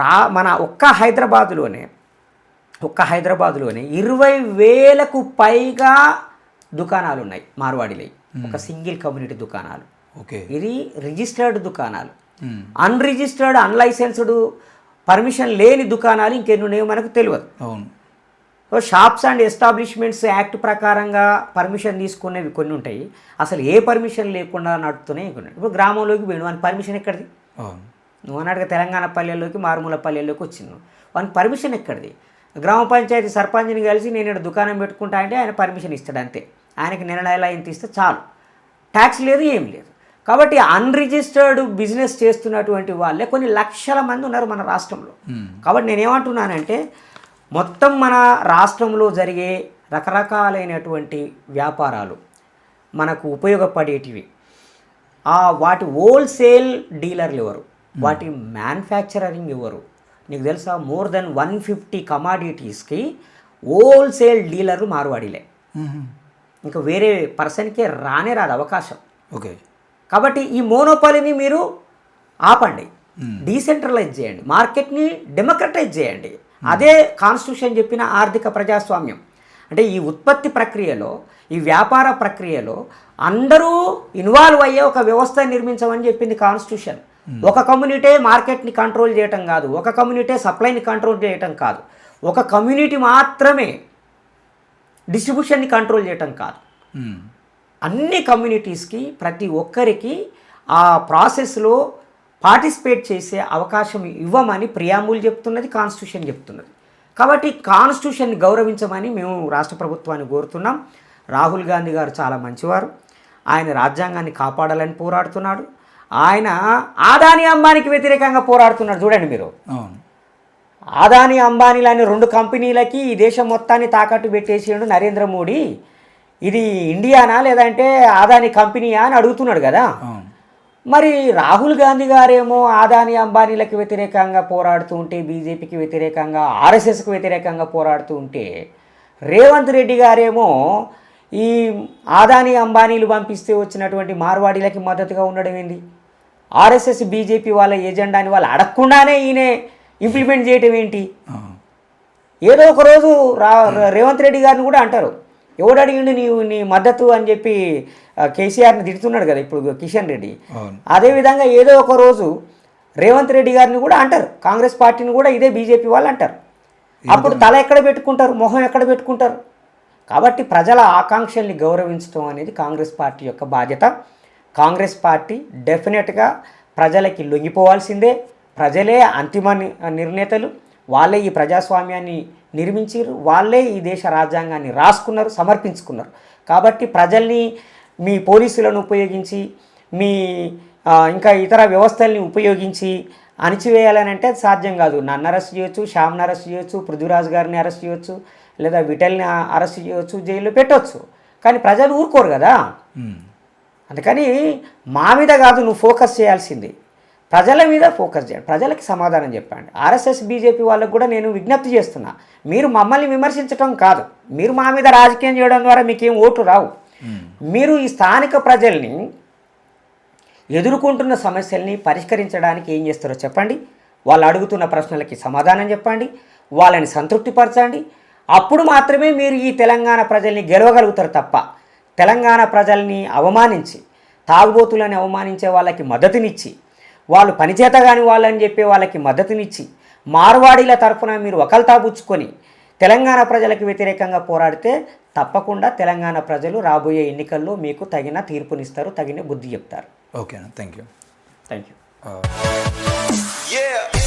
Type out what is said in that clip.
రా మన ఒక్క హైదరాబాదులోనే ఒక్క హైదరాబాదులోనే ఇరవై వేలకు పైగా దుకాణాలు ఉన్నాయి మార్వాడిలో ఒక సింగిల్ కమ్యూనిటీ దుకాణాలు. ఓకే. ఇది రిజిస్టర్డ్ దుకాణాలు. అన్రిజిస్టర్డ్ అన్లైసెన్స్డ్ పర్మిషన్ లేని దుకాణాలు ఇంకెన్ని ఉన్నాయో మనకు తెలియదు అవును. So shops and establishments act ప్రకారంగా పర్మిషన్ తీసుకునేవి కొన్ని ఉంటాయి. అసలు ఏ పర్మిషన్ లేకుండా నడుపుతున్నాయి కొన్ని ఇప్పుడు గ్రామంలోకి పోయిన పర్మిషన్ ఎక్కడిది? నువ్వు అన్నట్టుగా తెలంగాణ పల్లెల్లోకి మారుమూల పల్లెల్లోకి వచ్చింది. వానికి పర్మిషన్ ఎక్కడిది? గ్రామ పంచాయతీ సర్పంచ్ని కలిసి నేను ఇక్కడ దుకాణం పెట్టుకుంటా అంటే ఆయన పర్మిషన్ ఇస్తాడు అంతే. ఆయనకి నెల ఇంత ఇస్తే చాలు. ట్యాక్స్ లేదు ఏం లేదు. కాబట్టి అన్రిజిస్టర్డ్ బిజినెస్ చేస్తున్నటువంటి వాళ్ళే కొన్ని లక్షల మంది ఉన్నారు మన రాష్ట్రంలో. కాబట్టి నేనేమంటున్నానంటే మొత్తం మన రాష్ట్రంలో జరిగే రకరకాలైనటువంటి వ్యాపారాలు మనకు ఉపయోగపడేటివి. ఆ వాటి హోల్సేల్ డీలర్లు ఎవరు? వాటి మ్యానుఫ్యాక్చరింగ్ ఎవరు? నీకు తెలుసా మోర్ దెన్ వన్ ఫిఫ్టీ కమాడిటీస్కి హోల్సేల్ డీలర్లు మారువాడిలే. ఇంకా వేరే పర్సన్కే రానే రాదు అవకాశం. ఓకే కాబట్టి ఈ మోనోపాలిని మీరు ఆపండి. డీసెంట్రలైజ్ చేయండి. మార్కెట్ని డెమోక్రటైజ్ చేయండి. అదే కాన్స్టిట్యూషన్ చెప్పిన ఆర్థిక ప్రజాస్వామ్యం. అంటే ఈ ఉత్పత్తి ప్రక్రియలో ఈ వ్యాపార ప్రక్రియలో అందరూ ఇన్వాల్వ్ అయ్యే ఒక వ్యవస్థ నిర్మించమని చెప్పింది కాన్స్టిట్యూషన్ ఒక కమ్యూనిటీ మార్కెట్ని కంట్రోల్ చేయటం కాదు. ఒక కమ్యూనిటీ సప్లైని కంట్రోల్ చేయటం కాదు. ఒక కమ్యూనిటీ మాత్రమే డిస్ట్రిబ్యూషన్ని కంట్రోల్ చేయటం కాదు. అన్ని కమ్యూనిటీస్కి ప్రతి ఒక్కరికి ఆ ప్రాసెస్లో పార్టిసిపేట్ చేసే అవకాశం ఇవ్వమని ప్రియాంబుల్ చెప్తున్నది కాన్స్టిట్యూషన్ చెప్తున్నది. కాబట్టి కాన్స్టిట్యూషన్ని గౌరవించమని మేము రాష్ట్ర ప్రభుత్వాన్ని కోరుతున్నాం. రాహుల్ గాంధీ గారు చాలా మంచివారు. ఆయన రాజ్యాంగాన్ని కాపాడాలని పోరాడుతున్నాడు. ఆయన ఆదాని అంబానికి వ్యతిరేకంగా పోరాడుతున్నాడు చూడండి మీరు. ఆదాని అంబానీ లాంటి రెండు కంపెనీలకి ఈ దేశం మొత్తాన్ని తాకట్టు పెట్టేసిండు నరేంద్ర మోడీ. ఇది ఇండియానా లేదంటే ఆదాని కంపెనీయా అని అడుగుతున్నాడు కదా. మరి రాహుల్ గాంధీ గారేమో ఆదాని అంబానీలకు వ్యతిరేకంగా పోరాడుతూ ఉంటే బీజేపీకి వ్యతిరేకంగా ఆర్ఎస్ఎస్కి వ్యతిరేకంగా పోరాడుతూ ఉంటే రేవంత్ రెడ్డి గారేమో ఈ ఆదాని అంబానీలు పంపిస్తే వచ్చినటువంటి మార్వాడీలకి మద్దతుగా ఉండడం ఏంది? ఆర్ఎస్ఎస్ బీజేపీ వాళ్ళ ఎజెండాని వాళ్ళు అడగకుండానే ఈయన ఇంప్లిమెంట్ చేయటం ఏంటి? ఏదో ఒక రోజు రా రేవంత్ రెడ్డి గారిని కూడా అంటారు. ఎవడు అడిగిండు నీవు నీ మద్దతు అని చెప్పి కేసీఆర్ని తిడుతున్నాడు కదా ఇప్పుడు కిషన్ రెడ్డి. అదేవిధంగా ఏదో ఒక రోజు రేవంత్ రెడ్డి గారిని కూడా అంటారు. కాంగ్రెస్ పార్టీని కూడా ఇదే బీజేపీ వాళ్ళు అంటారు. అప్పుడు తల ఎక్కడ పెట్టుకుంటారు? మొహం ఎక్కడ పెట్టుకుంటారు? కాబట్టి ప్రజల ఆకాంక్షల్ని గౌరవించడం అనేది కాంగ్రెస్ పార్టీ యొక్క బాధ్యత. కాంగ్రెస్ పార్టీ డెఫినెట్గా ప్రజలకి లొంగిపోవాల్సిందే. ప్రజలే అంతిమ ని- నిర్ణేతలు. వాళ్ళే ఈ ప్రజాస్వామ్యాన్ని నిర్మించారు వాళ్ళే ఈ దేశ రాజ్యాంగాన్ని రాసుకున్నారు సమర్పించుకున్నారు. కాబట్టి ప్రజల్ని మీ పోలీసులను ఉపయోగించి మీ ఇంకా ఇతర వ్యవస్థల్ని ఉపయోగించి అణిచివేయాలని అంటే సాధ్యం కాదు. నన్ను అరెస్ట్ చేయొచ్చు శ్యామ్ని అరెస్ట్ చేయొచ్చు పృథ్వీరాజ్ గారిని అరెస్ట్ చేయొచ్చు. లేదా విటల్ని అరెస్ట్ చేయొచ్చు జైల్లో పెట్టొచ్చు. కానీ ప్రజలు ఊరుకోరు కదా. అందుకని మా మీద కాదు నువ్వు ఫోకస్ చేయాల్సింది. ప్రజల మీద ఫోకస్ చేయండి ప్రజలకి సమాధానం చెప్పండి. ఆర్ఎస్ఎస్ బీజేపీ వాళ్ళకు కూడా నేను విజ్ఞప్తి చేస్తున్నా. మీరు మమ్మల్ని విమర్శించడం కాదు. మీరు మా మీద రాజకీయం చేయడం ద్వారా మీకేం ఓట్లు రావు. మీరు ఈ స్థానిక ప్రజల్ని ఎదుర్కొంటున్న సమస్యల్ని పరిష్కరించడానికి ఏం చేస్తారో చెప్పండి. వాళ్ళు అడుగుతున్న ప్రశ్నలకి సమాధానం చెప్పండి. వాళ్ళని సంతృప్తిపరచండి. అప్పుడు మాత్రమే మీరు ఈ తెలంగాణ ప్రజల్ని గెలవగలుగుతారు తప్ప తెలంగాణ ప్రజల్ని అవమానించి తాగుబోతులని అవమానించే వాళ్ళకి మద్దతునిచ్చి వాళ్ళు పనిచేత కాని వాళ్ళని చెప్పే వాళ్ళకి మద్దతునిచ్చి మార్వాడీల తరఫున మీరు ఒకల్తాపుచ్చుకొని తెలంగాణ ప్రజలకు వ్యతిరేకంగా పోరాడితే తప్పకుండా తెలంగాణ ప్రజలు రాబోయే ఎన్నికల్లో మీకు తగిన తీర్పునిస్తారు తగిన బుద్ధి చెప్తారు. ఓకేనా thank you thank you Yeah.